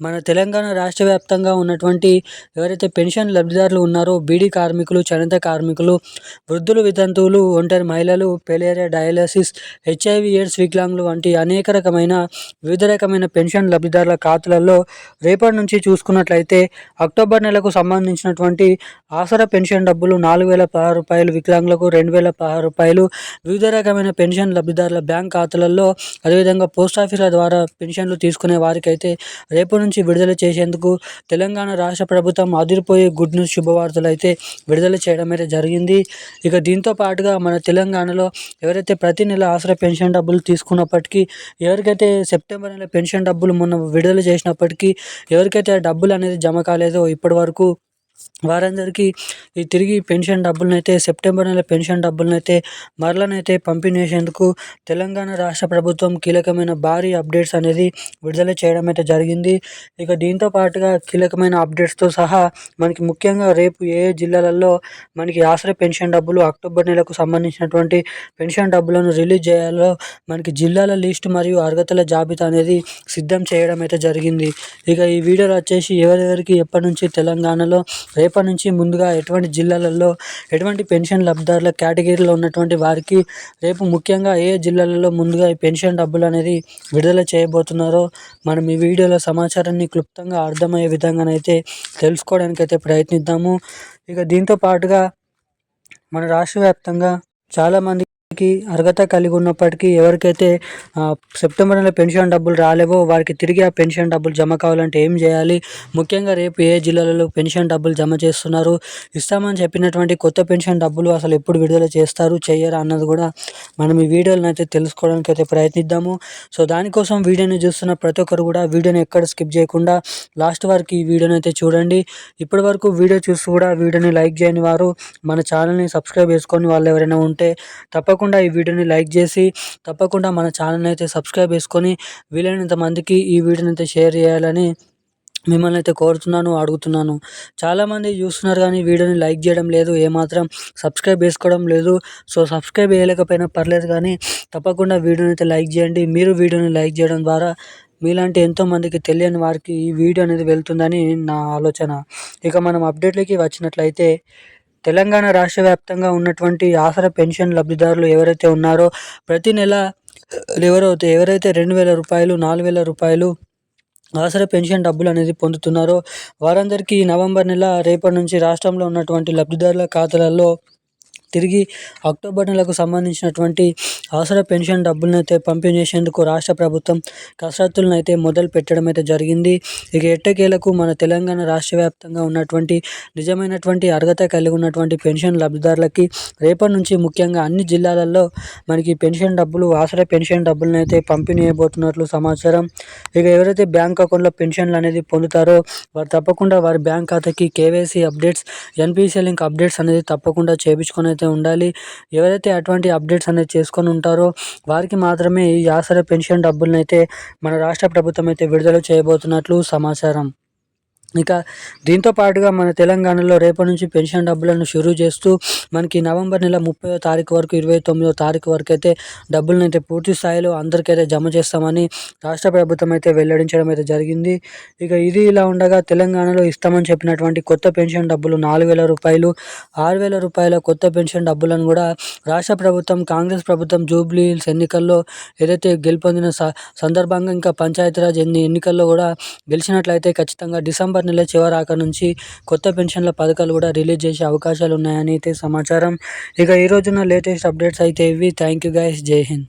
మన తెలంగాణ రాష్ట్ర వ్యాప్తంగా ఉన్నటువంటి ఎవరైతే పెన్షన్ లబ్ధిదారులు ఉన్నారో బీడీ కార్మికులు చేనేత కార్మికులు వృద్ధులు వితంతువులు ఒంటరి మహిళలు పెలేరియా డయాలసిస్ హెచ్ఐవి ఎయిడ్స్ వికలాంగులు వంటి అనేక రకమైన వివిధ రకమైన పెన్షన్ లబ్ధిదారుల ఖాతాలలో రేపటి నుంచి చూసుకున్నట్లయితే అక్టోబర్ నెలకు సంబంధించినటువంటి ఆసరా పెన్షన్ డబ్బులు నాలుగు వేల పదహారు రూపాయలు వికలాంగులకు రెండు వేల పదహారు రూపాయలు వివిధ రకమైన పెన్షన్ లబ్ధిదారుల బ్యాంక్ ఖాతాలలో అదేవిధంగా పోస్ట్ ఆఫీసుల ద్వారా పెన్షన్లు తీసుకునే వారికైతే రేపు నుంచి విడుదల చేసేందుకు తెలంగాణ రాష్ట్ర ప్రభుత్వం అదిరిపోయే గుడ్ న్యూస్ శుభవార్తలు అయితే విడుదల చేయడం అయితే జరిగింది. ఇక దీంతో పాటుగా మన తెలంగాణలో ఎవరైతే ప్రతి నెల ఆసరా పెన్షన్ డబ్బులు తీసుకున్నప్పటికీ ఎవరికైతే సెప్టెంబర్ నెల పెన్షన్ డబ్బులు మొన్న విడుదల చేసినప్పటికీ ఎవరికైతే ఆ డబ్బులు అనేది జమ కాలేదో ఇప్పటి వరకు వారందరికీ ఈ తిరిగి పెన్షన్ డబ్బులనైతే సెప్టెంబర్ నెల పెన్షన్ డబ్బులనైతే మరలనైతే పంపిణీ చేసేందుకు తెలంగాణ రాష్ట్ర ప్రభుత్వం కీలకమైన భారీ అప్డేట్స్ అనేది విడుదల చేయడం అయితే జరిగింది. ఇక దీంతో పాటుగా కీలకమైన అప్డేట్స్తో సహా మనకి ముఖ్యంగా రేపు ఏ ఏ జిల్లాలలో మనకి ఆశ్రయ పెన్షన్ డబ్బులు అక్టోబర్ నెలకు సంబంధించినటువంటి పెన్షన్ డబ్బులను రిలీజ్ చేయాలో మనకి జిల్లాల లిస్టు మరియు అర్హతల జాబితా అనేది సిద్ధం చేయడం అయితే జరిగింది. ఇక ఈ వీడియోలో వచ్చేసి ఎవరెవరికి ఎప్పటి నుంచి తెలంగాణలో రేపటి నుంచి ముందుగా ఎటువంటి జిల్లాలలో ఎటువంటి పెన్షన్ లబ్ధిదారుల కేటగిరీలో ఉన్నటువంటి వారికి రేపు ముఖ్యంగా ఏ జిల్లాలలో ముందుగా ఈ పెన్షన్ డబ్బులు అనేది విడుదల చేయబోతున్నారో మనం ఈ వీడియోలో సమాచారాన్ని క్లుప్తంగా అర్థమయ్యే విధంగానైతే తెలుసుకోవడానికి అయితే ప్రయత్నిద్దాము. ఇక దీంతో పాటుగా మన రాష్ట్ర వ్యాప్తంగా చాలామంది కి అర్హత కలిగి ఉన్నప్పటికీ ఎవరికైతే సెప్టెంబర్ నెల పెన్షన్ డబ్బులు రాలేవో వారికి తిరిగి ఆ పెన్షన్ డబ్బులు జమ కావాలంటే ఏం చేయాలి? ముఖ్యంగా రేపు ఏ జిల్లాలలో పెన్షన్ డబ్బులు జమ చేస్తున్నారు? ఇస్తామని చెప్పినటువంటి కొత్త పెన్షన్ డబ్బులు అసలు ఎప్పుడు విడుదల చేస్తారు? చేయరా అన్నది కూడా మనం ఈ వీడియోలను అయితే తెలుసుకోవడానికి అయితే ప్రయత్నిద్దాము. సో దానికోసం వీడియోని చూస్తున్న ప్రతి ఒక్కరు కూడా వీడియోని ఎక్కడ స్కిప్ చేయకుండా లాస్ట్ వరకు ఈ వీడియోని అయితే చూడండి. ఇప్పటి వరకు వీడియో చూసి కూడా వీడియోని లైక్ చేయని వారు మన ఛానల్ని సబ్స్క్రైబ్ చేసుకొని వాళ్ళు ఎవరైనా ఉంటే తప్ప తప్పకుండా ఈ వీడియోని లైక్ చేసి తప్పకుండా మన ఛానల్ని అయితే సబ్స్క్రైబ్ చేసుకొని వీలైనంత మందికి ఈ వీడియోని అయితే షేర్ చేయాలని మిమ్మల్ని అయితే కోరుతున్నాను అడుగుతున్నాను. చాలామంది చూస్తున్నారు కానీ వీడియోని లైక్ చేయడం లేదు ఏమాత్రం సబ్స్క్రైబ్ చేసుకోవడం లేదు. సో సబ్స్క్రైబ్ చేయలేకపోయినా పర్లేదు కానీ తప్పకుండా వీడియోని అయితే లైక్ చేయండి. మీరు వీడియోని లైక్ చేయడం ద్వారా మీలాంటి ఎంతోమందికి తెలియని వారికి ఈ వీడియో అనేది వెళ్తుందని నా ఆలోచన. ఇక మనం అప్డేట్లకి వచ్చినట్లయితే తెలంగాణ రాష్ట్ర వ్యాప్తంగా ఉన్నటువంటి ఆసరా పెన్షన్ లబ్ధిదారులు ఎవరైతే ఉన్నారో ప్రతి నెల ఎవరైతే ఎవరైతే రెండు వేల రూపాయలు నాలుగు వేల రూపాయలు ఆసరా పెన్షన్ డబ్బులు అనేది పొందుతున్నారో వారందరికీ నవంబర్ నెల రేపటి నుంచి రాష్ట్రంలో ఉన్నటువంటి లబ్ధిదారుల ఖాతాలలో తిరిగి అక్టోబర్ నెలకు సంబంధించినటువంటి అవసర పెన్షన్ డబ్బులను అయితే పంపిణీ చేసేందుకు రాష్ట్ర ప్రభుత్వం కసరత్తులను అయితే మొదలు పెట్టడం అయితే జరిగింది. ఇక ఎట్టకేలకు మన తెలంగాణ రాష్ట్ర వ్యాప్తంగా ఉన్నటువంటి నిజమైనటువంటి అర్హత కలిగి ఉన్నటువంటి పెన్షన్ లబ్ధిదారులకి రేపటి నుంచి ముఖ్యంగా అన్ని జిల్లాలలో మనకి పెన్షన్ డబ్బులు ఆసరా పెన్షన్ డబ్బులను అయితే పంపిణీ చేయబోతున్నట్లు సమాచారం. ఇక ఎవరైతే బ్యాంక్ అకౌంట్లో పెన్షన్లు అనేది పొందుతారో వారు తప్పకుండా వారి బ్యాంక్ ఖాతాకి KYC updates NPCL link updates అనేది తప్పకుండా చేయించుకొని అయితే ఉండాలి ఎవరైతే అటువంటి అప్డేట్స్ అనేది చేసుకొని ఉంటారో వారికి మాత్రమే ఈ ఆసరా పెన్షన్ డబ్బులను అయితే మన రాష్ట్ర ప్రభుత్వం అయితే విడుదల చేయబోతున్నట్లు సమాచారం. ఇక దీంతో పాటుగా మన తెలంగాణలో రేపటి నుంచి పెన్షన్ డబ్బులను షురూ చేస్తూ మనకి నవంబర్ నెల ముప్పై తారీఖు వరకు ఇరవై తొమ్మిదో తారీఖు వరకు అయితే డబ్బులను అయితే పూర్తి స్థాయిలో అందరికైతే జమ చేస్తామని రాష్ట్ర ప్రభుత్వం అయితే వెల్లడించడం అయితే జరిగింది. ఇక ఇది ఇలా ఉండగా తెలంగాణలో ఇస్తామని చెప్పినటువంటి కొత్త పెన్షన్ డబ్బులు నాలుగు వేల రూపాయలు ఆరు వేల రూపాయల కొత్త పెన్షన్ డబ్బులను కూడా రాష్ట్ర ప్రభుత్వం కాంగ్రెస్ ప్రభుత్వం జూబ్లీ హిల్స్ ఎన్నికల్లో ఏదైతే గెలుపొందిన సందర్భంగా ఇంకా పంచాయతీరాజ్ ఎన్ని ఎన్నికల్లో కూడా గెలిచినట్లయితే ఖచ్చితంగా డిసెంబర్ నెల చివరాక నుంచి కొత్త పెన్షన్ల పథకాలు కూడా రిలీజ్ చేసే అవకాశాలు ఉన్నాయని అయితే సమాచారం. ఇక ఈ రోజున లేటెస్ట్ అప్డేట్స్ అయితే ఇవి. థ్యాంక్ యూ గైస్ జై హింద్.